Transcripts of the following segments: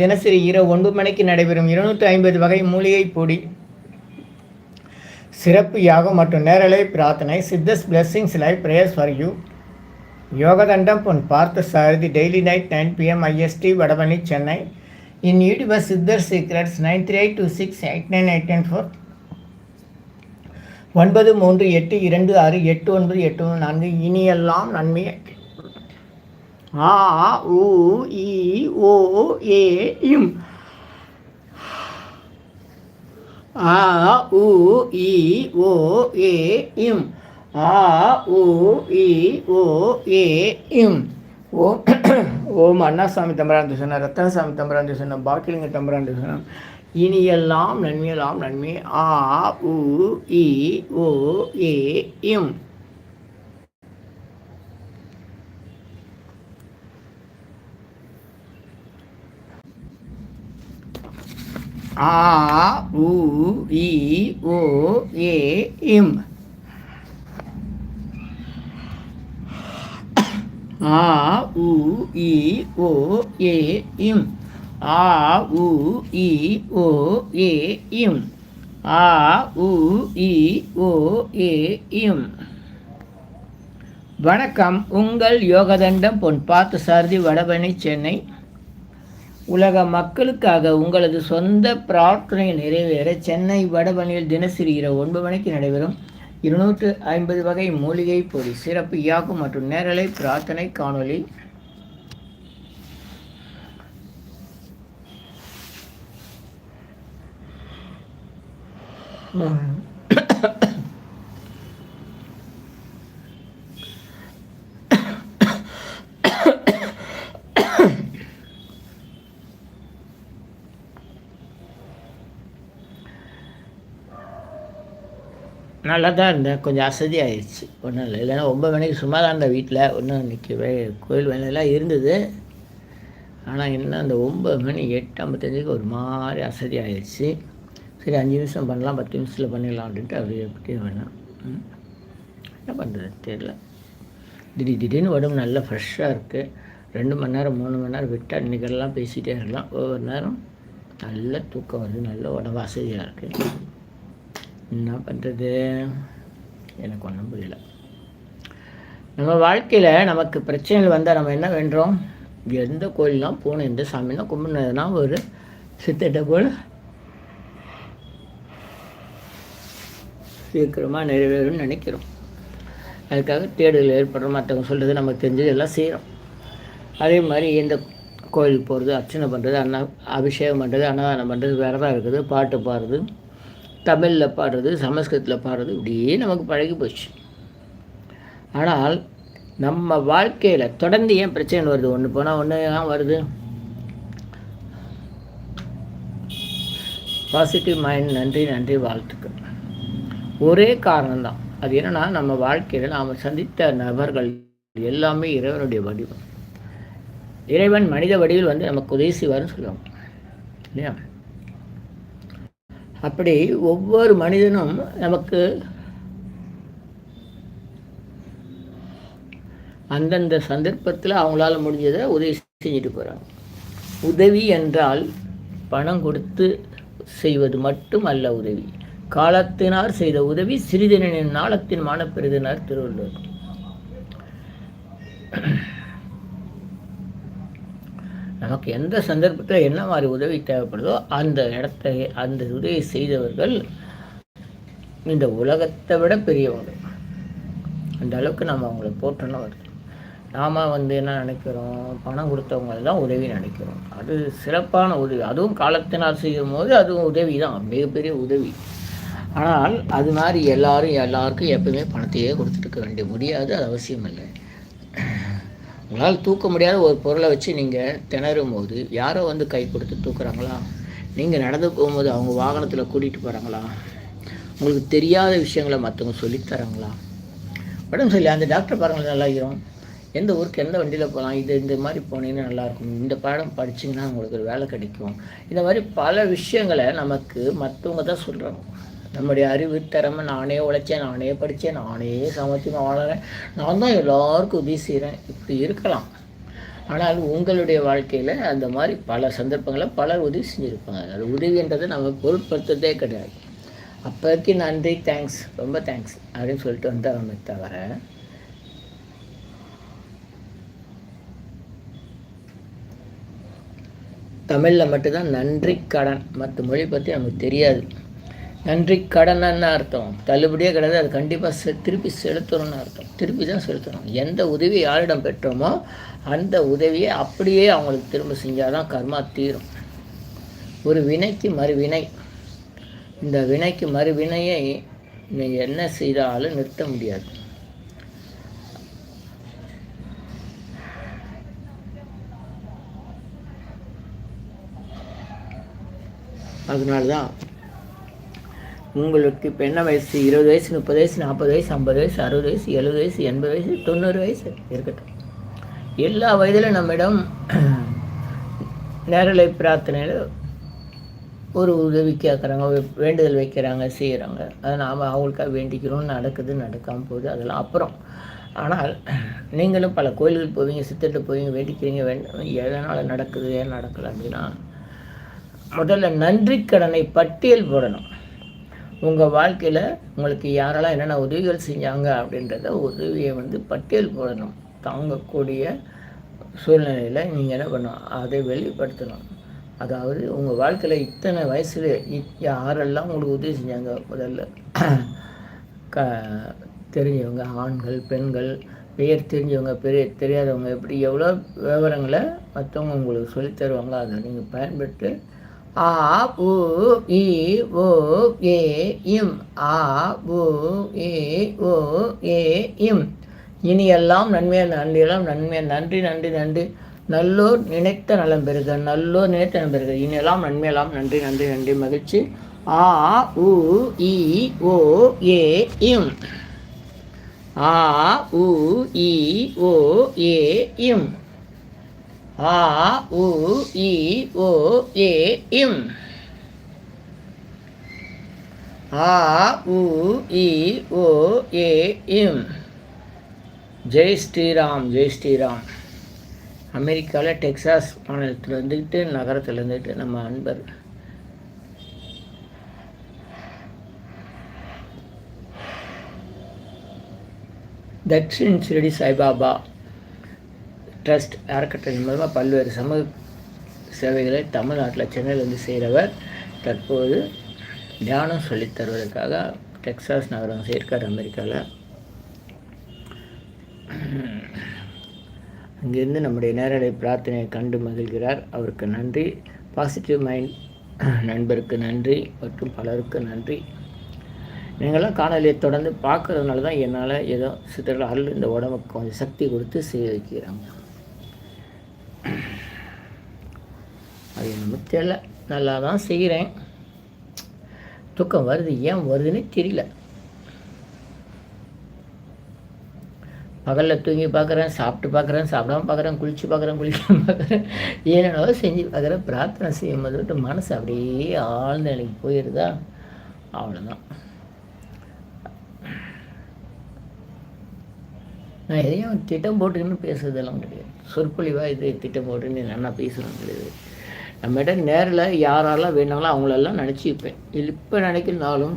தினசரி இரவு ஒன்பது மணிக்கு நடைபெறும் இருநூற்றி ஐம்பது வகை மூலிகை பொடி. சிறப்பு யாகம் மற்றும் நேரலை பிரார்த்தனை Siddhas blessings life prayers for you யோகதண்டம் Pon Parthasarathi daily night nine PM IST Vadapalani Chennai. In YouTuber Siddhar secrets nine three eight two six eight nine eight nine four ஒன்பது மூன்று எட்டு இரண்டு ஆறு எட்டு ஒன்பது எட்டு நான்கு இனியெல்லாம் நன்மை ஆ உ இ ஓ ஏ இம் ஆ உ இ ஓ ஏ இம் ஆ உ இ ஓ ஏ இம் ஓம் ஓம் அண்ணாசாமி தம்பரான் சொன்ன ரத்தனசாமி தம்பரான் சொன்ன பாக்கிலிங்க தம்பரான் சொன்ன இனியெல்லாம் நன்மையெல்லாம் நன்மை. ஆ உ இ ஓ ஏ இம் ஆ உ இ ஓ ஏ இம். ஆ உ இ ஓ ஏ இம். ஆ உ இ ஓ ஏ இம். ஆ உ இ ஓ ஏ இம். வணக்கம். உங்கள் யோகதண்டம் பொன் பார்த்து சாரதி வடபழனி சென்னை. உலக மக்களுக்காக உங்களது சொந்த பிரார்த்தனை நிறைவேற சென்னை வடபழனியில் தினசரி இரவு ஒன்பது மணிக்கு நடைபெறும் இருநூற்று ஐம்பது வகை மூலிகை பொடி சிறப்பு யாக்கும் மற்றும் நேரலை பிரார்த்தனை காணொளி. நல்லா தான் இருந்தேன். கொஞ்சம் அசதியாகிடுச்சு ஒன்றும் இல்லை. இல்லைன்னா ஒம்பது மணிக்கு சும்மா தான் இருந்தேன் வீட்டில் ஒன்றும் நிற்கவே கோயில் வேலையெல்லாம் இருந்தது. ஆனால் என்ன அந்த ஒம்பது மணி எட்டு ஐம்பத்தஞ்சுக்கு ஒரு மாதிரி அசதி ஆகிடுச்சு சரி அஞ்சு நிமிஷம் பண்ணலாம் பத்து நிமிஷத்தில் பண்ணிடலாம் அப்படின்ட்டு அப்படியே அப்படியே வேணாம் ம். என்ன பண்ணுறது தெரியல. திடீர் திடீர்னு உடம்பு நல்லா ஃப்ரெஷ்ஷாக இருக்குது ரெண்டு மணி நேரம் மூணு மணி நேரம் விட்டால் இன்றைக்கெல்லாம் பேசிகிட்டே இருக்கலாம். ஒவ்வொரு நேரம் நல்ல தூக்கம் வருது. நல்ல உடம்பு அசதியாக இருக்குது என்ன பண்ணுறது எனக்கு ஒன்றும் புரியல. நம்ம வாழ்க்கையில் நமக்கு பிரச்சனைகள் வந்தால் நம்ம என்ன வேண்டுறோம்? எந்த கோயிலெலாம் போகணும் எந்த சாமிலாம் கும்பிடுனதுனா ஒரு சித்திட்ட போல் சீக்கிரமாக நிறைவேறும்னு நினைக்கிறோம். அதுக்காக தேடுதல் ஏற்படுறோம் மற்றவங்க சொல்கிறது நமக்கு தெரிஞ்சது எல்லாம் செய்கிறோம் அதே மாதிரி எந்த கோயிலுக்கு போகிறது அர்ச்சனை பண்ணுறது அன்ன அபிஷேகம் பண்ணுறது அன்னதானம் பண்ணுறது விரதம் இருக்குது பாட்டு பாடுறது தமிழில் பாடுறது சமஸ்கிருதத்தில் பாடுறது இப்படியே நமக்கு பழகி போச்சு. ஆனால் நம்ம வாழ்க்கையில் தொடர்ந்து ஏன் பிரச்சனை வருது? ஒன்று போனால் ஒன்று தான் வருது. பாசிட்டிவ் மைண்ட் நன்றி நன்றி வாழ்த்துக்கள். ஒரே காரணம்தான். அது என்னென்னா நம்ம வாழ்க்கையில் நாம் சந்தித்த நபர்கள் எல்லாமே இறைவனுடைய வடிவம். இறைவன் மனித வடிவில் வந்து நமக்கு உதவி செய்வார்னு சொல்லுவாங்க. இல்லையா? அப்படி ஒவ்வொரு மனிதனும் நமக்கு அந்தந்த சந்தர்ப்பத்தில் அவங்களால முடிஞ்சதை உதவி செஞ்சுட்டு போகிறாங்க உதவி என்றால் பணம் கொடுத்து செய்வது மட்டும் அல்ல உதவி. காலத்தினார் செய்த உதவி சிறிதனின் நாளத்தின் மானப்பெருதினார் திருவள்ளுவர். நமக்கு எந்த சந்தர்ப்பத்தில் என்ன மாதிரி உதவி தேவைப்படுதோ அந்த இடத்தை அந்த உதவி செய்தவர்கள் இந்த உலகத்தை விட பெரியவங்க. அந்த அளவுக்கு நம்ம அவங்கள போற்றணும் வருது நாம் வந்து என்ன நினைக்கிறோம்? பணம் கொடுத்தவங்க தான் உதவி நினைக்கிறோம். அது சிறப்பான உதவி. அதுவும் காலத்தினால் செய்யும் போது அதுவும் உதவி தான். மிகப்பெரிய உதவி. ஆனால் அது மாதிரி எல்லாரும் எல்லாருக்கும் எப்பவுமே பணத்தையே கொடுத்துட்டு இருக்க வேண்டிய முடியாது. அது அவசியம் இல்லை உங்களால் தூக்க முடியாத ஒரு பொருளை வச்சு நீங்கள் திணறும் போது யாரோ வந்து கை கொடுத்து தூக்குறாங்களா? நீங்கள் நடந்து போகும்போது அவங்க வாகனத்தில் கூட்டிகிட்டு போகிறாங்களா உங்களுக்கு தெரியாத விஷயங்களை மற்றவங்க சொல்லித் தராங்களா? உடம்பு சொல்லி அந்த டாக்டர் பாருங்கள் நல்லா இருக்கிறோம். எந்த ஊருக்கு எந்த வண்டியில் போகலாம்? இது இந்த மாதிரி போனீங்கன்னா நல்லாயிருக்கும் இந்த பாடம் படிச்சிங்கன்னா உங்களுக்கு ஒரு வேலை கிடைக்கும். இந்த மாதிரி பல விஷயங்களை நமக்கு மற்றவங்க தான் சொல்கிறாங்க நம்முடைய அறிவு திறமை நானே உழைச்சேன் நானே படித்தேன் நானே சமத்துவம் வாழறேன். நான் தான் எல்லாருக்கும் உதவி செய்கிறேன் இப்படி இருக்கலாம். ஆனால் உங்களுடைய வாழ்க்கையில் அந்த மாதிரி பல சந்தர்ப்பங்களில் பலர் உதவி செஞ்சுருப்பாங்க. அது உதவின்றதை நம்ம பொருட்படுத்துறதே கிடையாது. அப்போதைக்கு நன்றி தேங்க்ஸ் ரொம்ப தேங்க்ஸ் அப்படின்னு சொல்லிட்டு வந்தாங்க தவிர தமிழில் மட்டும்தான் நன்றி கடன் மற்ற மொழி பற்றி நமக்கு தெரியாது. நன்றி கடனன்னு அர்த்தம். தள்ளுபடியே கிடையாது அது கண்டிப்பாக செ திருப்பி செலுத்தணும்னு அர்த்தம். திருப்பி தான் செலுத்தணும். எந்த உதவி யாரிடம் பெற்றோமோ அந்த உதவியை அப்படியே அவங்களுக்கு திரும்ப செஞ்சால் தான் கர்மா தீரும். ஒரு வினைக்கு மறுவினை. இந்த வினைக்கு மறுவினையை நீங்கள் என்ன செய்தாலும் நிறுத்த முடியாது. அதனால தான் உங்களுக்கு இப்போ என்ன வயசு இருபது வயசு முப்பது வயசு நாற்பது வயசு ஐம்பது வயசு அறுபது வயசு எழுபது வயசு எண்பது வயசு தொண்ணூறு வயசு இருக்கட்டும். எல்லா வயதிலும் நம்மிடம் நேரலை பிரார்த்தனையில் ஒரு உதவி கேட்குறாங்க வேண்டுதல் வைக்கிறாங்க செய்கிறாங்க அதை நாம் அவங்களுக்காக வேண்டிக்கிறோம் நடக்குது நடக்காமல் போகுது அதெல்லாம் அப்புறம். ஆனால் நீங்களும் பல கோயில்கள் போவீங்க சித்தட்டு போவீங்க வேண்டிக்கிறீங்க வேண்டும் எதனால் நடக்குது ஏன் நடக்கலை அப்படின்னா முதல்ல நன்றி கடனை பட்டியல் போடணும். உங்கள் வாழ்க்கையில் உங்களுக்கு யாரெல்லாம் என்னென்ன உதவிகள் செஞ்சாங்க அப்படின்றத உதவியை வந்து பட்டியல் போடணும். தாங்கக்கூடிய சூழ்நிலையில் நீங்கள் என்ன பண்ணணும்? அதை வெளிப்படுத்தணும். அதாவது உங்கள் வாழ்க்கையில் இத்தனை வயசில் யாரெல்லாம் உங்களுக்கு உதவி செஞ்சாங்க? முதல்ல க தெரிஞ்சவங்க ஆண்கள் பெண்கள் பெயர் தெரிஞ்சவங்க பெரிய தெரியாதவங்க இப்படி எவ்வளோ விவரங்களை மற்றவங்க உங்களுக்கு சொல்லித்தருவாங்க அதை நீங்கள் பயன்பட்டு ஆ உ இ ஓ ஏ இம். ஆ உ ஏ ஓ ஏ இம். இனியெல்லாம் நன்மையாக நன்றியெல்லாம் நன்மையாக நன்றி நன்றி நன்றி. நல்லோர் நினைத்த நலம் பெறுக. நல்லோர் நினைத்த நலம் பெறுக. இனியெல்லாம் நன்மையெல்லாம் நன்றி நன்றி நன்றி. மகிழ்ச்சி. ஆ உ இ ஓ ஏ இம். ஆ உ இ ஓ ஏ இம். ஆ உ இ ஓ ஏ இம். ஆ உ இ ஓ ஏ இம். ஜெய் ஸ்ரீராம் ஜெய் ஸ்ரீராம். அமெரிக்காவில் டெக்ஸாஸ் மாநிலத்தில் இருந்துக்கிட்டு நகரத்தில் இருந்துக்கிட்டு நம்ம அன்பர். தக்ஷின் ஷிரடி சாய்பாபா. ட்ரஸ்ட் அறக்கட்டளை மூலமாக பல்வேறு சமூக சேவைகளை தமிழ்நாட்டில் சென்னையில் வந்து செய்கிறவர் தற்போது தியானம் சொல்லித் தருவதற்காக டெக்ஸாஸ் நகரம் சேர்க்கார் அமெரிக்காவில் அங்கிருந்து நம்முடைய நேரடி பிரார்த்தனையை கண்டு மகிழ்கிறார். அவருக்கு நன்றி. பாசிட்டிவ் மைண்ட் நண்பருக்கு நன்றி மற்றும் பலருக்கு நன்றி. நீங்களாம் காணொலியை தொடர்ந்து பார்க்குறதுனால தான் என்னால் ஏதோ சித்தர்கள் அருள் இந்த உடம்புக்கு கொஞ்சம் சக்தி கொடுத்து செய்ய வைக்கிறாங்க. அது நமக்கு தெரியல. நல்லா தான் செய்கிறேன் தூக்கம் வருது. ஏன் வருதுன்னு தெரியல. பகலில் தூங்கி பார்க்குறேன் சாப்பிட்டு பார்க்குறேன் சாப்பிடாம பார்க்குறேன் குளிச்சு பார்க்குறேன் குளிச்சு பார்க்குறேன் ஏனோ செஞ்சு பார்க்குறேன் பிரார்த்தனை செய்யும் போது மனசு அப்படியே ஆழ்ந்த நிலைக்கு போயிடுதா அவ்வளோதான் நான் எதையும் திட்டம் போட்டுக்கின்னு பேசுறதெல்லாம் கிடையாது. சொற்பொழிவாக இது திட்டம் போட்டுன்னு நல்லா பேசுகிறது கிடையாது. நம்மகிட்ட நேரில் யாரெல்லாம் வேணாலும் அவங்களெல்லாம் நினச்சிப்பேன். இப்போ நினைக்கிறனாலும்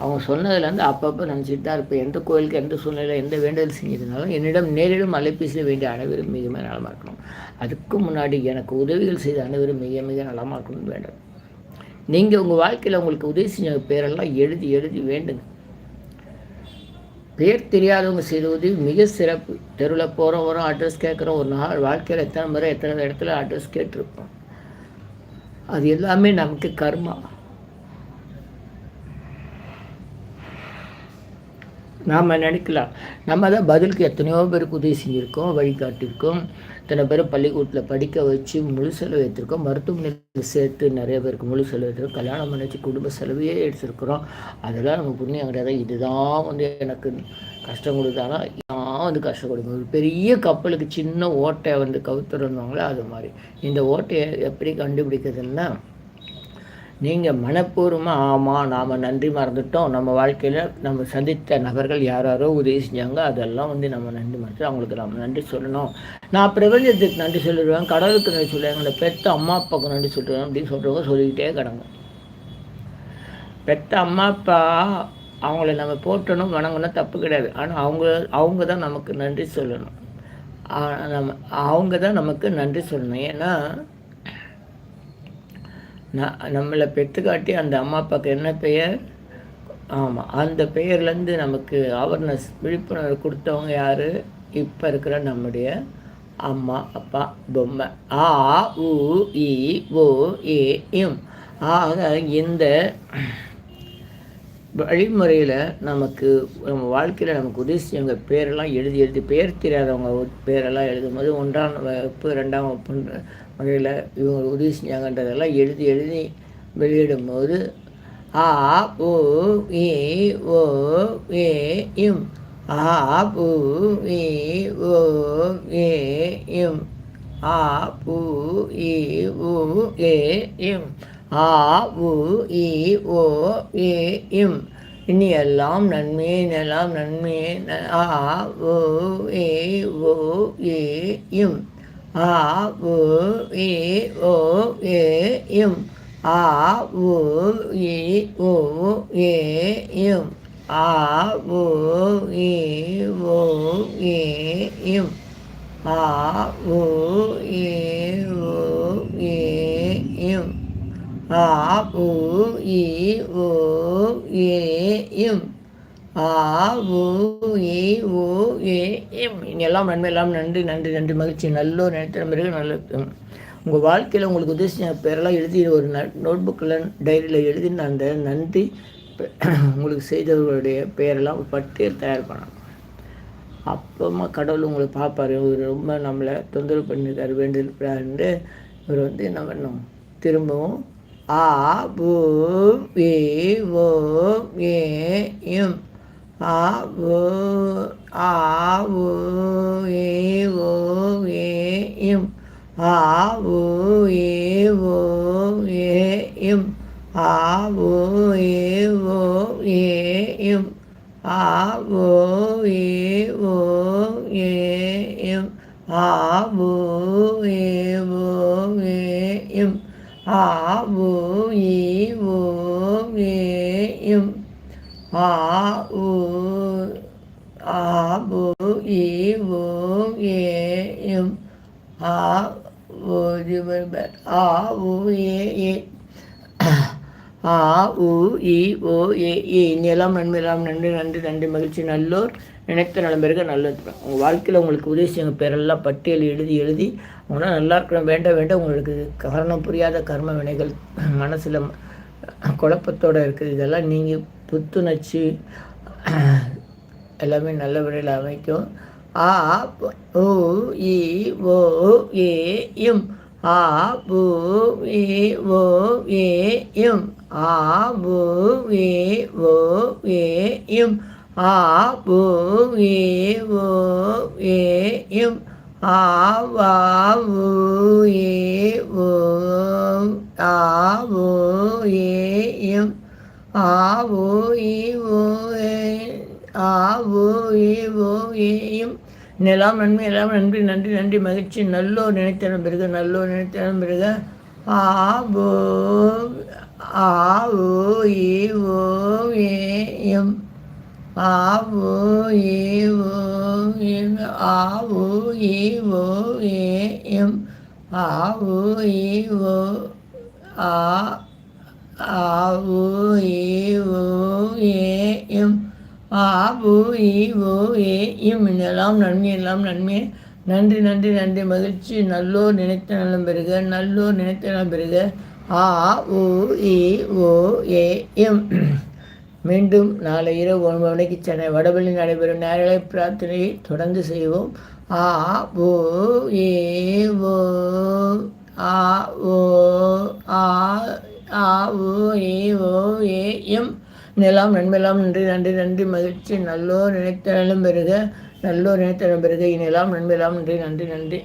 அவங்க சொன்னதுலேருந்து அப்பப்போ நினச்சிட்டு தான் இருப்பேன். எந்த கோயிலுக்கு எந்த சூழ்நிலை எந்த வேண்டுதல் செஞ்சதுனாலும் என்னிடம் நேரிடம் அலைபேசியில் வேண்டிய அனைவரும் மிக மிக நலமாக இருக்கணும். அதுக்கு முன்னாடி எனக்கு உதவிகள் செய்த அனைவரும் மிக மிக நலமாக இருக்கணும்னு வேண்டும் நீங்கள் உங்கள் வாழ்க்கையில் உங்களுக்கு உதவி செஞ்ச பேரெல்லாம் எழுதி எழுதி வேண்டுங்க. பேர் தெரியாதவங்க செய்த உதவி மிக சிறப்பு. தெருவில் போகிறோம் வரோம் அட்ரஸ் கேட்குறோம் ஒரு நாள் வாழ்க்கையில் எத்தனை முறை எத்தனை இடத்துல அட்ரஸ் கேட்டிருப்போம். அது எல்லாமே நமக்கு கர்மா. நாம் நினைக்கலாம். நம்ம தான் பதிலுக்கு எத்தனையோ பேருக்கு உதவி செஞ்சுருக்கோம் வழிகாட்டியிருக்கோம். இத்தனை பேரும் பள்ளிக்கூடத்தில் படிக்க வச்சு முழு செலவு எடுத்திருக்கோம். மருத்துவமனையில் சேர்த்து நிறைய பேருக்கு முழு செலவு எடுத்துருக்கோம். கல்யாணம் பண்ணி வச்சு குடும்ப செலவையே எடுத்துருக்குறோம். அதெல்லாம் நம்ம புண்ணியம் கிடையாது. இதுதான் வந்து எனக்கு கஷ்டம் கொடுத்தாலும் நான் வந்து கஷ்டம் கொடுக்கும் ஒரு பெரிய கப்பலுக்கு சின்ன ஓட்டை வந்து கவுத்துறணுங்களே அது மாதிரி. இந்த ஓட்டையை எப்படி கண்டுபிடிக்கிறதுன்னா நீங்கள் மனப்பூர்வமாக ஆமாம் நாம் நன்றி மறந்துட்டோம். நம்ம வாழ்க்கையில் நம்ம சந்தித்த நபர்கள் யாராரோ உதவி செஞ்சாங்க. அதெல்லாம் வந்து நம்ம நன்றி மறந்து அவங்களுக்கு நம்ம நன்றி சொல்லணும். நான் பிரபஞ்சத்துக்கு நன்றி சொல்லிடுவேன். கடவுளுக்கு நன்றி சொல்லுவேன். எங்களை பெற்ற அம்மா அப்பாவுக்கு நன்றி சொல்லுவேன் அப்படின்னு சொல்கிறவங்க சொல்லிக்கிட்டே கிடங்க. பெற்ற அம்மா அப்பா அவங்கள நம்ம போட்டணும் வணங்கணும் தப்பு கிடையாது. ஆனால் அவங்க அவங்க தான் நமக்கு நன்றி சொல்லணும். நம்ம அவங்க தான் நமக்கு நன்றி சொல்லணும். ஏன்னா நான் நம்மளை பெற்றுக்காட்டி அந்த அம்மா அப்பாவுக்கு என்ன பெயர்? ஆமாம் அந்த பெயர்லேருந்து நமக்கு அவேர்னஸ் விழிப்புணர்வு கொடுத்தவங்க யார்? இப்போ இருக்கிற நம்முடைய அம்மா அப்பா பொம்மை. ஆ உ இ ஓ ஏ இம். ஆக இந்த வழிமுறையில் நமக்கு நம்ம வாழ்க்கையில் நமக்கு உதவி செய்வங்க பேரெல்லாம் எழுதி எழுதி பேர் தெரியாதவங்க பேரெல்லாம் எழுதும் போது ஒன்றாம் வகுப்பு ரெண்டாம் வகுப்பு முறையில் இவங்க உதவி செஞ்சாங்கன்றதெல்லாம் எழுதி எழுதி வெளியிடும் போது ஆ ஊ ஏ ஓ ஏ இம். ஆ பூ ஏ ஓ ஏ இம். ஆ பூ ஏ ஓ ஏ இம். ஆ உ இ ஓ ஏ இம். இனி எல்லாம் நன்மையே எல்லாம் நன்மையே. ஆ ஓ ஏ ஓ ஏ இம். ஆ உ இ ஓ ஏ இம் ஆ உ இ ஓ ஏ இம் ஆ உ இ ஓ ஏ இம் ஆ உ ஏ ஓ ஏ இம் ஆ உ இ ஓ ஏ இம் ஆ ஓ ஏ ஓ ஏ எம் எல்லாம் நன்மை எல்லாம் நன்றி நன்றி நன்றி மகிழ்ச்சி. நல்ல ஒரு நினைத்த பிறகு நல்ல உங்கள் வாழ்க்கையில் உங்களுக்கு உதவி பேரெல்லாம் எழுதி ஒரு நோட் புக்கில் டைரியில் எழுதின அந்த நன்றி உங்களுக்கு செய்தவர்களுடைய பெயரெல்லாம் ஒரு பட்டியல் தயார் பண்ணணும். அப்போமா கடவுள் உங்களை பார்ப்பார். இவர் ரொம்ப நம்மளை தொந்தரவு பண்ணியிருக்காரு வேண்டியிருக்கிறாருன்ட்டு இவர் வந்து என்ன பண்ணும்? திரும்பவும் ஆ ஓ ஏ ஓ ஏ எம் ஆ ஓ ஆ ஓ ஏ ஓ ஏ இம் ஆ ஓ ஏ ஓ ஏ இம் ஆ ஓ ஏ ஓ ஏ இம் ஆ ஓ ஏ ஓ ஏ இம் ஆ ஓ ஏ ஓ ஏ இம் ஆ ஓ ஏ ஓ ஏ இம் ஆ உ ஆ பு இ உ ஏ எம் ஆ உ ஆ உ ஏ ஏ ஆ உ இ ஓ ஏ ஏ. நிலம் நன்மையெல்லாம் நன்றி நன்றி நன்றி மகிழ்ச்சி. நல்லோர் நினைத்த நலம்பெருக நல்லது உங்கள் வாழ்க்கையில் உங்களுக்கு உதவி செய்யுங்க. பேரெல்லாம் பட்டியல் எழுதி எழுதி. அவங்களாம் நல்லா இருக்கணும். வேண்டாம் வேண்டாம் உங்களுக்கு காரணம் புரியாத கர்ம வினைகள் மனசில் குழப்பத்தோடு இருக்குது. இதெல்லாம் நீங்கள் புத்துணர்ச்சி எல்லாமே நல்ல முறையில் அமைக்கும். ஆ ஓ இ ஓ ஏ இம் ஆ பூ ஏ ஓ ஏ இம் ஆ பூ ஏ ஓ ஏ இம் ஆ பூ ஏ ஓ ஏ இம் ஆ வா ஏ ஓ ஆ ஏ இம் ஆ ஓ இ ஓ ஆ ஓ ஏ ஓ ஏயும் எல்லாம் நன்மை எல்லாம் நன்றி நன்றி நன்றி மகிழ்ச்சி. நல்லோ நினைத்தனம் பிறகு நல்லோ நினைத்தனம் பிறகு. ஆ ஓ ஆ ஓ ஏ ஓ ஏயம் ஆ ஓ ஏ ஓ ஆ ஓ ஏ ஓ ஏயம் ஆ ஓ ஏ ஓ ஆ ஆவு ஈவு ஏயும் ஆவு ஈவு ஏயும் எல்லாம் நன்மை எல்லாம் நன்மை. நன்றி நன்றி நன்றி. மகிழ்ச்சி. நல்லோர் நினைத்த நலம் பெறுக. நல்லோர் நினைத்த நலம் பெறுக. ஆ இ ஓ ஏ எம் மீண்டும் நாளை இரவு ஒன்பது மணிக்கு சென்னை வடபள்ளி நடைபெறும் நேரலை பிரார்த்தனையை தொடர்ந்து செய்வோம். ஆ ஓ ஏ ஓ ஆ ஓ ஓ ஏ ஓ ஏ எம். நிலம் நன்மெல்லாம் நன்றி நன்றி நன்றி மகிழ்ச்சி. நல்லோர் நினைத்தலும் பெருக நல்லோர் நினைத்தலும் பெருக இனிலாம் நன்மெல்லாம் நன்றி நன்றி நன்றி.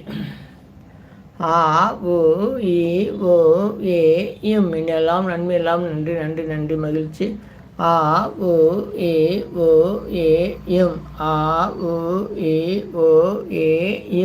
ஆ ஓ இ ஓ ஏ எம். இனெல்லாம் நன்மையெல்லாம் நன்றி நன்றி நன்றி மகிழ்ச்சி. ஆ ஓ ஏ ஓ ஏ எம். ஆ உ ஏ ஓ ஏ எம்